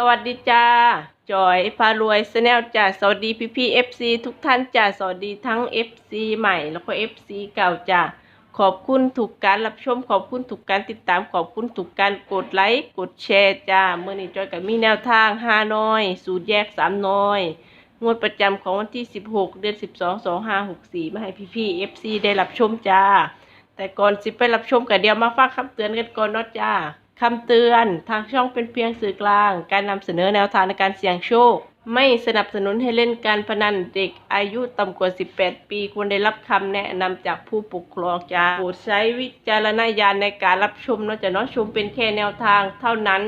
สวัสดีจ้าจอยพารวยสแนลจ้าสวัสดีพี่พี่เอฟซีทุกท่านจ้าสวัสดีทั้ง FC ใหม่แล้วก็ FC เก่าจ้าขอบคุณถูกการรับชมขอบคุณถูกการติดตามขอบคุณถูกการกดไลค์กดแชร์จ้าเมื่อนี้จอยกับมีแนวทางห้าน้อย สูตรแยกสามน้อย งวดประจำของวันที่ 16 เดือน 12 2564 มาให้พี่พี่ๆ FC ได้รับชมจ้าแต่ก่อนสิไปรับชมกันเดียวมาฟังคำเตือนกันก่อนเนาะจ้า คำเตือนทางช่องเป็นเพียงสื่อกลาง การนำเสนอแนวทางในการเสี่ยงโชค ไม่สนับสนุนให้เล่นการพนันเด็กอายุต่ำกว่า 18 ปีควรได้รับคำแนะนำจากผู้ปกครองจ้าโปรดใช้วิจารณญาณในการรับชมเนาะจะเนาะชมเป็นแค่แนวทางเท่านั้น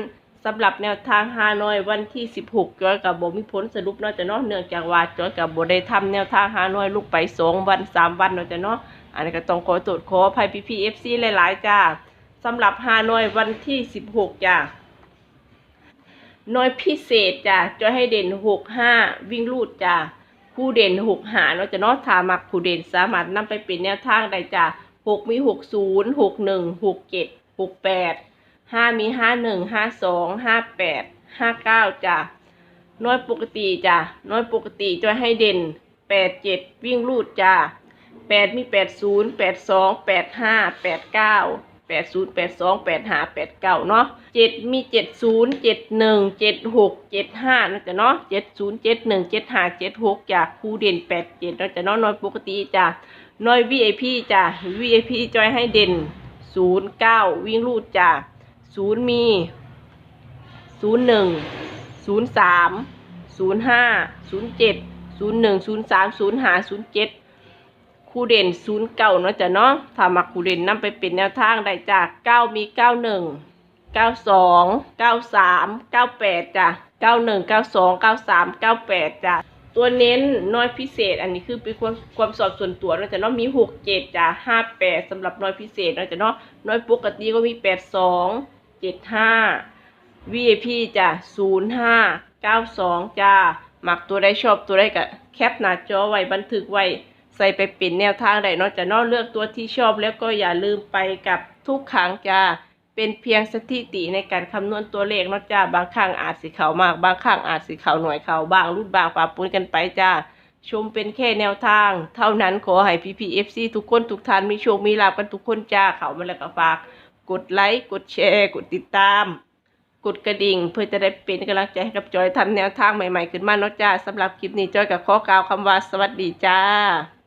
สำหรับแนวทางฮานอยวันที่ 16จอยกับบ่มีผลสรุปเนาะจะเนาะเนื่องจากว่าจอยกับบได้ทำแนวทางฮานอยลูกไปสองวันสามวันเนาะจะเนาะอันนี้ก็ต้องขอตรวจขอภัยพี่พีเอฟซีหลายๆจ้า สำหรับฮานอยวันที่สิบหกจ้าหน้อยพิเศษจ้าจะให้เด่นหกห้าวิ่งลูดจ้าคู่เด่นหกหาเนาะจะนาะถามักคู่เด่นสามารถนำไปเป็นแนวทางได้จ้าหกมีหกศูนย์หกหนึ่งหกเจ็ดหกแปดห้ามีห้าหนึ่งห้าสองห้าแปดห้าเก้าจ้าน้อยปกติจ้าน้อยปกติจะให้เด่นแปดเจ็ดวิ่งลูดจ้าแปดมีแปดศูนย์แปดสองแปดห้าแปดเก้า แปดศูนย์แปดสองแปดห้าแปดเก้าเนาะเจ็ดมีเจ็ดศูนย์เจ็ดหนึ่งเจ็ดหกเจ็ดห้านะจ๊ะเนาะเจ็ดศูนย์เจ็ดหนึ่งเจ็ดห้าเจ็ดหกจากครูเด่นแปดเจ็ดนะจ๊ะเนาะน้อยปกติจ้ะน้อย VIP จ้ะ VIP จอยให้เด่นศูนย์เก้าวิ่งรูดจ้ะศูนย์มีศูนย์หนึ่งศูนย์สามศูนย์ห้าศูนย์เจ็ดศูนย์หนึ่งศูนย์สามศูนย์ห้าศูนย์เจ็ด คูเด่นศูนย์เก้าเนาะจ้ะเนาะถ้ามักคูเด่นนำไปเป็นแนวทางได้จากเก้ามีเก้าหนึ่งเก้าสองเก้าสามเก้าแปดจ้ะเก้าหนึ่งเก้าสองเก้าสามเก้าแปดจ้ะตัวเน้นน้อยพิเศษ อันนี้คือเป็นความความสอบส่วนตัวเนาะจ้ะเนาะมีหกเจ็ดจ้ะห้าแปดสำหรับน้อยพิเศษเนาะจ้ะเนาะน้อยปกติก็มีแปดสองเจ็ดห้า VIP จ้ะศูนย์ห้าเก้าสองจ้ามักตัวได้ชอบตัวได้ก็แคปหน้าจอไว้บันทึกไว้ ใส่ไปเป็นแนวทางได้เนอกจากนอกเลือกตัวที่ชอบแล้วก็อย่าลืมไปกับทุกครั้งจ้าเป็นเพียงสถิติในการคำนวณตัวเลขเนอกจ้าบางครั้งอาจสิเขามาก บางครั้งอาจสิเขาหน่วยเขาบางรุ่นบางปาปุ้นกันไปจ้าชมเป็นแค่แนวทาง เท่านั้นขอให้พีพีเอฟซีทุกคนทุกท่านมีโชคมีลาภกันทุกคนจ้าเขามาแล้วก็ฝาก กดไลค์กดแชร์กดติดตาม กดกระดิ่ง เพื่อจะได้เป็นกำลังใจให้กับจอยทำแนวทางใหม่ๆ ขึ้นมาเนาะจ้าสำหรับคลิปนี้จอยกับข้อกล่าวคำว่าสวัสดีจ้า